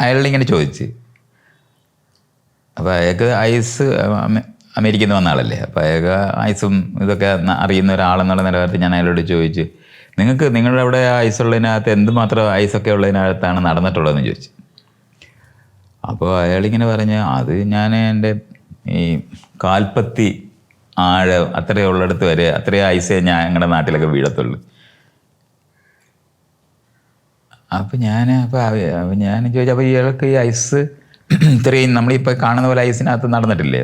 അയാളിങ്ങനെ ചോദിച്ച്. അപ്പോൾ അയാൾക്ക് ഐസ് അമേ- അമേരിക്കയിൽ നിന്ന് വന്ന ആളല്ലേ? അപ്പോൾ അയാൾക്ക് ഐസും ഇതൊക്കെ അറിയുന്ന ഒരാളെന്നുള്ള നിലവാരത്തിൽ ഞാൻ അയാളോട് ചോദിച്ചു നിങ്ങൾക്ക് നിങ്ങളുടെ അവിടെ ഐസ് ഉള്ളതിനകത്ത് എന്തുമാത്രം ഐസൊക്കെ ഉള്ളതിനകത്താണ് നടന്നിട്ടുള്ളതെന്ന് ചോദിച്ചു. അപ്പോൾ അയാളിങ്ങനെ പറഞ്ഞ് അത് ഞാൻ എന്റെ ഈ കാൽപ്പത്തി ആഴം അത്രയേ ഉള്ളിടത്ത് വരെ അത്രയും ഐസേ ഞാൻ ഞങ്ങളുടെ നാട്ടിലൊക്കെ വീഴത്തുള്ളൂ. അപ്പം ഞാൻ അപ്പോൾ അപ്പം ഞാൻ ചോദിച്ചു അപ്പോൾ ഇയാൾക്ക് ഈ ഐസ് ഇത്രയും നമ്മളിപ്പോൾ കാണുന്ന പോലെ ഐസിനകത്ത് നടന്നിട്ടില്ലേ?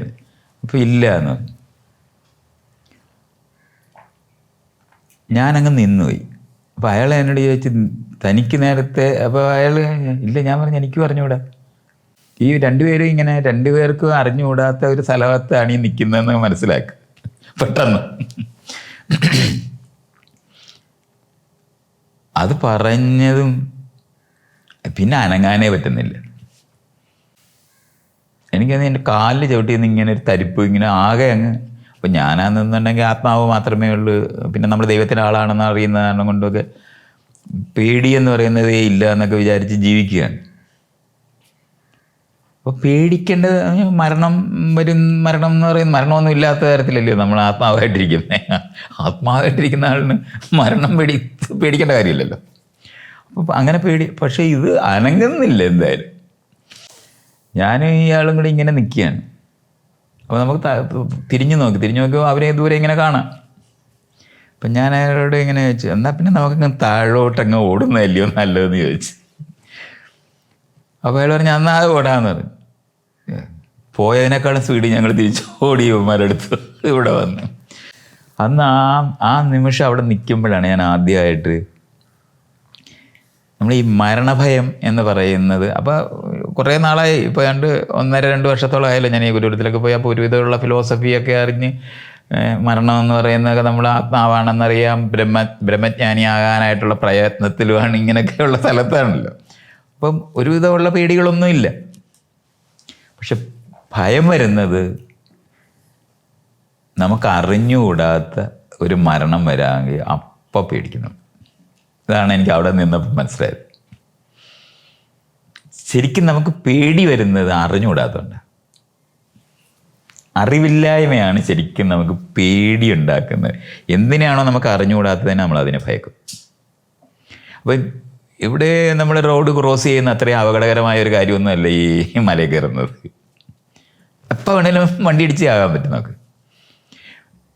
അപ്പോൾ ഇല്ല എന്ന്. ഞാനങ്ങ് നിന്നുപോയി. അപ്പോൾ അയാൾ എന്നോട് ചോദിച്ചു തനിക്ക് നേരത്തെ അപ്പോൾ അയാൾ ഇല്ല ഞാൻ പറഞ്ഞു എനിക്ക് പറഞ്ഞുകൂടാ ഈ രണ്ടുപേരും ഇങ്ങനെ രണ്ടുപേർക്കും അറിഞ്ഞുകൂടാത്ത ഒരു സ്ഥലത്താണ് ഈ നിൽക്കുന്നതെന്ന് മനസ്സിലാക്കുക പെട്ടെന്ന്. അത് പറഞ്ഞതും പിന്നെ അനങ്ങാനേ പറ്റുന്നില്ല. എനിക്കത് എന്റെ കാലിൽ ചവിട്ടി നിന്ന് ഇങ്ങനെ ഒരു തരിപ്പ് ഇങ്ങനെ ആകെ അങ്ങ് അപ്പം ഞാനാണെന്നുണ്ടെങ്കിൽ ആത്മാവ് മാത്രമേ ഉള്ളൂ. പിന്നെ നമ്മൾ ദൈവത്തിന്റെ ആളാണെന്ന് അറിയുന്ന കാരണം കൊണ്ടൊക്കെ പേടി എന്ന് പറയുന്നതേ ഇല്ല എന്നൊക്കെ വിചാരിച്ച് ജീവിക്കുകയാണ്. അപ്പോൾ പേടിക്കേണ്ടത് മരണം വരും മരണം എന്ന് പറയുന്നത് മരണമൊന്നും ഇല്ലാത്ത തരത്തിലല്ലേ നമ്മൾ ആത്മാവായിട്ടിരിക്കുന്നത് ആത്മാവായിട്ടിരിക്കുന്ന ആളിന് മരണം പേടി പേടിക്കേണ്ട കാര്യമില്ലല്ലോ. അപ്പോൾ അങ്ങനെ പേടി പക്ഷേ ഇത് അനങ്ങുന്നില്ല എന്തായാലും. ഞാനും ഇയാളും കൂടി ഇങ്ങനെ നിൽക്കുകയാണ് അപ്പോൾ നമുക്ക് തിരിഞ്ഞു നോക്കി തിരിഞ്ഞു നോക്കുമ്പോൾ അവരെ ദൂരെ ഇങ്ങനെ കാണാം. അപ്പം ഞാൻ അയാളോട് ഇങ്ങനെ ചോദിച്ചു എന്നാൽ പിന്നെ നമുക്കങ്ങ് താഴോട്ടങ്ങ് ഓടുന്നതല്ലയോ നല്ലതെന്ന് ചോദിച്ചു. അപ്പോൾ അയാൾ പറഞ്ഞു അന്നാ അത് ഓടാന്ന് പറഞ്ഞു. പോയതിനേക്കാളും സ്പീഡ് ഞങ്ങൾ തിരിച്ച് ഓടി ഇവന്മാരെടുത്ത് ഇവിടെ വന്നു. അന്ന് ആ ആ നിമിഷം അവിടെ നിൽക്കുമ്പോഴാണ് ഞാൻ ആദ്യമായിട്ട് നമ്മൾ ഈ മരണഭയം എന്ന് പറയുന്നത്. അപ്പോൾ കുറേ നാളായി ഇപ്പോൾ രണ്ട് ഒന്നര രണ്ട് വർഷത്തോളം ആയല്ലോ ഞാൻ ഈ ഗുരുകുലത്തിലൊക്കെ പോയി. അപ്പോൾ ഒരുവിധമുള്ള ഫിലോസഫിയൊക്കെ അറിഞ്ഞ് മരണം എന്ന് പറയുന്നതൊക്കെ നമ്മൾ ആത്മാവാണെന്നറിയാം ബ്രഹ്മ ബ്രഹ്മജ്ഞാനിയാകാനായിട്ടുള്ള പ്രയത്നത്തിലുമാണ് ഇങ്ങനെയൊക്കെയുള്ള സ്ഥലത്താണല്ലോ. അപ്പം ഒരുവിധമുള്ള പേടികളൊന്നുമില്ല. പക്ഷെ ഭയം വരുന്നത് നമുക്ക് അറിഞ്ഞുകൂടാത്ത ഒരു മരണം വരാമെങ്കിൽ അപ്പം പേടിക്കുന്നു ഇതാണ് എനിക്ക് അവിടെ നിന്നപ്പോൾ മനസ്സിലായത്. ശരിക്കും നമുക്ക് പേടി വരുന്നത് അറിഞ്ഞുകൂടാത്തതുകൊണ്ട്. അറിവില്ലായ്മയാണ് ശരിക്കും നമുക്ക് പേടി ഉണ്ടാക്കുന്നത്. എന്തിനാണോ നമുക്ക് അറിഞ്ഞുകൂടാത്തതിനെ നമ്മൾ അതിനെ ഭയക്കും. അപ്പം ഇവിടെ നമ്മൾ റോഡ് ക്രോസ് ചെയ്യുന്ന അത്രയും അപകടകരമായ ഒരു കാര്യമൊന്നുമല്ല ഈ മല കയറുന്നത്. എപ്പോൾ വേണേലും വണ്ടി ഇടിച്ച് ആകാൻ പറ്റും നമുക്ക്.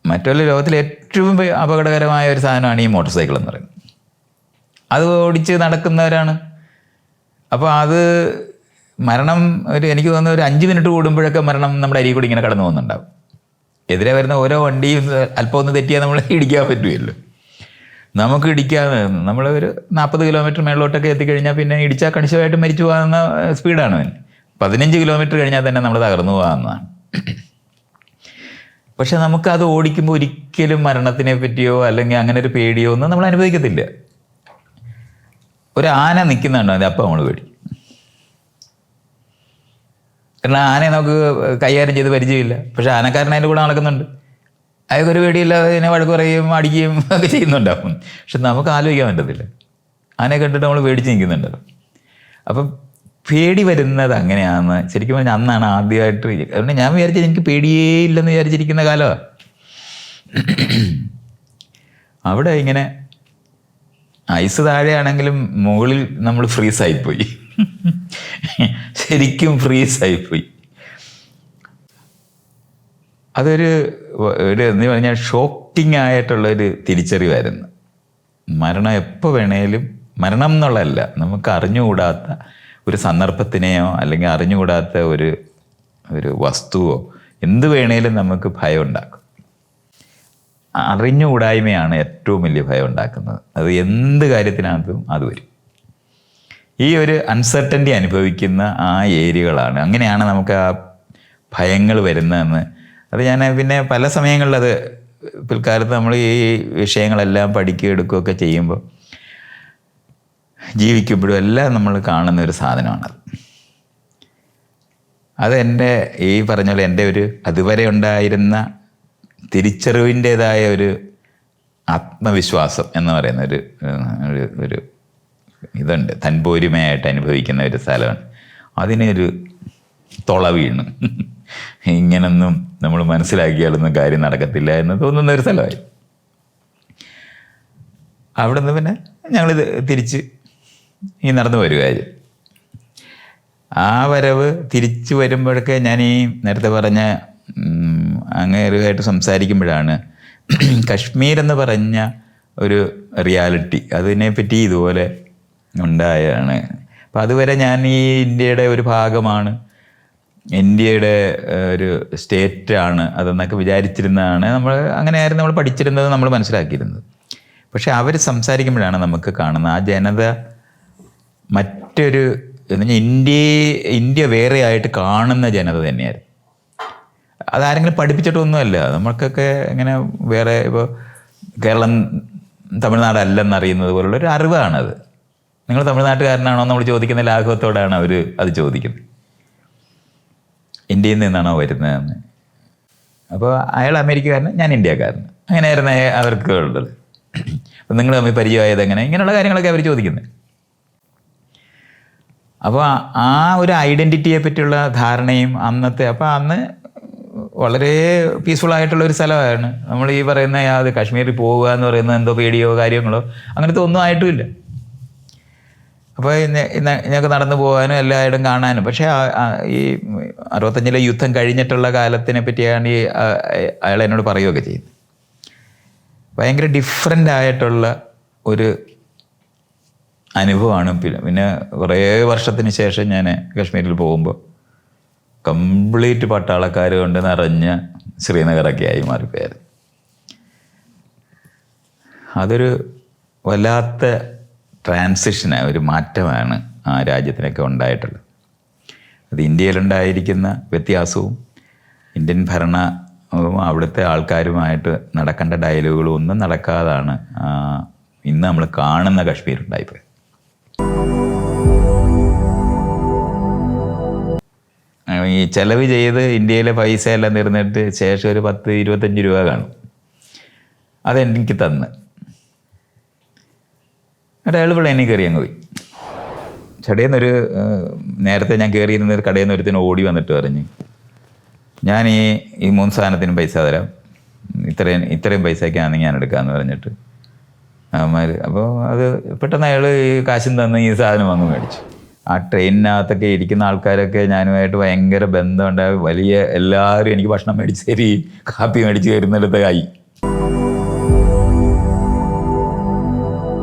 മറ്റുള്ള ലോകത്തിലെ ഏറ്റവും അപകടകരമായ ഒരു സാധനമാണ് ഈ മോട്ടോർ സൈക്കിൾ എന്ന് പറയുന്നത്. അത് ഓടിച്ച് നടക്കുന്നവരാണ്. അപ്പോൾ അത് മരണം ഒരു എനിക്ക് തോന്നുന്നു ഒരു അഞ്ച് മിനിറ്റ് കൂടുമ്പോഴൊക്കെ മരണം നമ്മുടെ അരി കൂടി ഇങ്ങനെ കടന്നു പോകുന്നുണ്ടാവും. എതിരെ വരുന്ന ഓരോ വണ്ടിയും അല്പം ഒന്ന് തെറ്റിയാൽ നമ്മൾ ഇടിക്കാൻ പറ്റുമല്ലോ നമുക്ക് ഇടിക്കാതെ നമ്മൾ ഒരു നാൽപ്പത് കിലോമീറ്റർ മേളിലോട്ടൊക്കെ എത്തിക്കഴിഞ്ഞാൽ പിന്നെ ഇടിച്ചാൽ കണിശമായിട്ട് മരിച്ചു പോകാവുന്ന സ്പീഡാണ് അവൻ. പതിനഞ്ച് കിലോമീറ്റർ കഴിഞ്ഞാൽ തന്നെ നമ്മൾ തകർന്നു പോകാവുന്നതാണ്. പക്ഷെ നമുക്കത് ഓടിക്കുമ്പോൾ ഒരിക്കലും മരണത്തിനെ പറ്റിയോ അല്ലെങ്കിൽ അങ്ങനെ ഒരു പേടിയോ ഒന്നും നമ്മൾ അനുഭവിക്കത്തില്ല. ഒരു ആന നിൽക്കുന്നുണ്ടോ അതിന്റെ അപ്പം നമ്മൾ പേടി. കാരണം ആനയെ നമുക്ക് കൈകാര്യം ചെയ്ത് പരിചയമില്ല. പക്ഷെ ആനക്കാരൻ കൂടെ നടക്കുന്നുണ്ട്. അയാൾക്കൊരു പേടിയില്ലാതെ ഇതിനെ വഴക്ക് പറയുകയും അടിക്കുകയും ഒക്കെ ചെയ്യുന്നുണ്ടാവും. പക്ഷെ നമുക്ക് ആലോചിക്കാൻ പറ്റത്തില്ല. അതിനെ കണ്ടിട്ട് നമ്മൾ പേടിച്ച് നിൽക്കുന്നുണ്ട്. അപ്പം പേടി വരുന്നത് അങ്ങനെയാണെന്ന് ശരിക്കും പറഞ്ഞാൽ അന്നാണ് ആദ്യമായിട്ട് അതുകൊണ്ട് ഞാൻ വിചാരിച്ചത് എനിക്ക് പേടിയേ ഇല്ലെന്ന് വിചാരിച്ചിരിക്കുന്ന കാലമാണ് അവിടെ ഇങ്ങനെ ഐസ് താഴെയാണെങ്കിലും മുകളിൽ നമ്മൾ ഫ്രീസായിപ്പോയി. ശരിക്കും ഫ്രീസായിപ്പോയി. അതൊരു ഒരു എന്ന് പറഞ്ഞാൽ ഷോക്കിംഗ് ആയിട്ടുള്ളൊരു തിരിച്ചറിവായിരുന്നു. മരണം എപ്പോൾ വേണേലും മരണം എന്നുള്ളതല്ല നമുക്ക് അറിഞ്ഞുകൂടാത്ത ഒരു സന്ദർഭത്തിനെയോ അല്ലെങ്കിൽ അറിഞ്ഞുകൂടാത്ത ഒരു ഒരു വസ്തുവോ എന്ത് വേണേലും നമുക്ക് ഭയം ഉണ്ടാക്കും. അറിഞ്ഞുകൂടായ്മയാണ് ഏറ്റവും വലിയ ഭയം ഉണ്ടാക്കുന്നത്. അത് എന്ത് കാര്യത്തിനകത്തും അത് വരും. ഈ ഒരു അൺസർട്ടന്റി അനുഭവിക്കുന്ന ആ ഏരിയകളാണ്. അങ്ങനെയാണ് നമുക്ക് ആ ഭയങ്ങൾ വരുന്നതെന്ന് അത് ഞാൻ പിന്നെ പല സമയങ്ങളിൽ അത് പിൽക്കാലത്ത് നമ്മൾ ഈ വിഷയങ്ങളെല്ലാം പഠിക്കുകയും എടുക്കുകയൊക്കെ ചെയ്യുമ്പോൾ ജീവിക്കുമ്പോഴും എല്ലാം നമ്മൾ കാണുന്ന ഒരു സാധനമാണത് അത്. എന്റെ ഈ പറഞ്ഞ പോലെ എന്റെ ഒരു അതുവരെ ഉണ്ടായിരുന്ന തിരിച്ചറിവിന്റേതായ ഒരു ആത്മവിശ്വാസം എന്ന് പറയുന്ന ഒരു ഒരു ഇതുണ്ട്. തൻപോരിമയായിട്ട് അനുഭവിക്കുന്ന ഒരു സ്ഥലമാണ്. അതിനൊരു തുള വീണു. ഇങ്ങനൊന്നും നമ്മൾ മനസ്സിലാക്കിയാലൊന്നും കാര്യം നടക്കത്തില്ല എന്ന് തോന്നുന്ന ഒരു സ്ഥലമായി. അവിടെ നിന്ന് പിന്നെ ഞങ്ങളിത് തിരിച്ച് ഈ നടന്നു വരുമായിരുന്നു ആ വരവ് തിരിച്ചു വരുമ്പോഴൊക്കെ ഞാൻ ഈ നേരത്തെ പറഞ്ഞ അങ്ങേരുമായിട്ട് സംസാരിക്കുമ്പോഴാണ് കശ്മീർ എന്ന് പറഞ്ഞ ഒരു റിയാലിറ്റി അതിനെപ്പറ്റി ഇതുപോലെ ഉണ്ടായാണ്. അപ്പം അതുവരെ ഞാൻ ഈ ഇന്ത്യയുടെ ഒരു ഭാഗമാണ്. ഇന്ത്യയുടെ ഒരു സ്റ്റേറ്റ് ആണ് അതെന്നൊക്കെ വിചാരിച്ചിരുന്നതാണ് നമ്മൾ അങ്ങനെയായിരുന്നു നമ്മൾ പഠിച്ചിരുന്നത് നമ്മൾ മനസ്സിലാക്കിയിരുന്നത്. പക്ഷെ അവർ സംസാരിക്കുമ്പോഴാണ് നമുക്ക് കാണുന്നത്. ആ ജനത മറ്റൊരു എന്ന് പറഞ്ഞാൽ ഇന്ത്യ വേറെ ആയിട്ട് കാണുന്ന ജനത തന്നെയായിരുന്നു. അതാരെങ്കിലും പഠിപ്പിച്ചിട്ടൊന്നുമല്ല. നമ്മൾക്കൊക്കെ ഇങ്ങനെ വേറെ ഇപ്പോൾ കേരളം തമിഴ്നാട് അല്ലെന്നറിയുന്നത് പോലുള്ള ഒരു അറിവാണത്. നിങ്ങൾ തമിഴ്നാട്ടുകാരനാണോ നമ്മൾ ചോദിക്കുന്ന ലാഘവത്തോടാണ് അവർ അത് ചോദിക്കുന്നത്. ഇന്ത്യയിൽ നിന്നാണോ വരുന്നതെന്ന് അപ്പോൾ അയാൾ അമേരിക്കക്കാരൻ ഞാൻ ഇന്ത്യക്കാരൻ അങ്ങനെയായിരുന്നു അവർക്ക് ഉള്ളത്. അപ്പം നിങ്ങൾ തമ്മിൽ പരിചയമായത് എങ്ങനെ? ഇങ്ങനെയുള്ള കാര്യങ്ങളൊക്കെ അവർ ചോദിക്കുന്നത് അപ്പോൾ ആ ഒരു ഐഡന്റിറ്റിയെ പറ്റിയുള്ള ധാരണയും അന്നത്തെ അപ്പോൾ അന്ന് വളരെ പീസ്ഫുൾ ആയിട്ടുള്ള ഒരു സ്ഥലമാണ് നമ്മൾ ഈ പറയുന്ന അത് കാശ്മീരിൽ പോവുക എന്ന് പറയുന്നത് എന്തോ പേടിയോ കാര്യങ്ങളോ അങ്ങനത്തെ ഒന്നും ആയിട്ടുമില്ല അപ്പോൾ ഞങ്ങൾക്ക് നടന്നു പോകാനും എല്ലായിടം കാണാനും. പക്ഷേ ഈ അറുപത്തഞ്ചിലെ യുദ്ധം കഴിഞ്ഞിട്ടുള്ള കാലത്തിനെ പറ്റിയാണ് ഈ അയാൾ എന്നോട് പറയുകയൊക്കെ ചെയ്യുന്നത്. ഭയങ്കര ഡിഫറെന്റ് ആയിട്ടുള്ള ഒരു അനുഭവമാണ് പിന്നെ പിന്നെ കുറേ വർഷത്തിന് ശേഷം ഞാൻ കാശ്മീരിൽ പോകുമ്പോൾ കംപ്ലീറ്റ് പട്ടാളക്കാർ കൊണ്ട് നിറഞ്ഞ ശ്രീനഗറൊക്കെ ആയി മാറിപ്പോയത്. അതൊരു വല്ലാത്ത ട്രാൻസിഷന് ഒരു മാറ്റമാണ് ആ രാജ്യത്തിനൊക്കെ ഉണ്ടായിട്ടുള്ളത്. അത് ഇന്ത്യയിലുണ്ടായിരിക്കുന്ന വ്യത്യാസവും ഇന്ത്യൻ ഭരണവും അവിടുത്തെ ആൾക്കാരുമായിട്ട് നടക്കേണ്ട ഡയലോഗുകളും ഒന്നും നടക്കാതാണ് ഇന്ന് നമ്മൾ കാണുന്ന കശ്മീർ ഉണ്ടായിപ്പോയത് ഈ ചെലവ് ചെയ്ത് ഇന്ത്യയിലെ പൈസ എല്ലാം തീർന്നിട്ട് ശേഷം ഒരു പത്ത് ഇരുപത്തഞ്ച് രൂപ കാണും. അതെനിക്ക് തന്ന്. എന്നിട്ട് അയാൾ പ്ലെയിനിൽ കയറി അങ്ങ് പോയി. ചടയിൽ നിന്നൊരു നേരത്തെ ഞാൻ കയറിയിരുന്ന കടയിൽ നിന്ന് ഒരുത്തിന് ഓടി വന്നിട്ട് പറഞ്ഞു ഞാൻ ഈ ഈ മൂന്ന് സാധനത്തിനും പൈസ തരാം. ഇത്രയും ഇത്രയും പൈസയ്ക്കാണെങ്കിൽ ഞാൻ എടുക്കാമെന്ന് പറഞ്ഞിട്ട്. അവന്മാർ അപ്പോൾ അത് പെട്ടെന്ന് അയാൾ ഈ കാശും തന്ന് ഈ സാധനം വന്ന് മേടിച്ചു. ആ ട്രെയിനിനകത്തൊക്കെ ഇരിക്കുന്ന ആൾക്കാരൊക്കെ ഞാനുമായിട്ട് ഭയങ്കര ബന്ധമുണ്ട്. വലിയ എല്ലാവരും എനിക്ക് ഭക്ഷണം മേടിച്ച് തരി കാപ്പി മേടിച്ച് തരുന്നിടത്ത്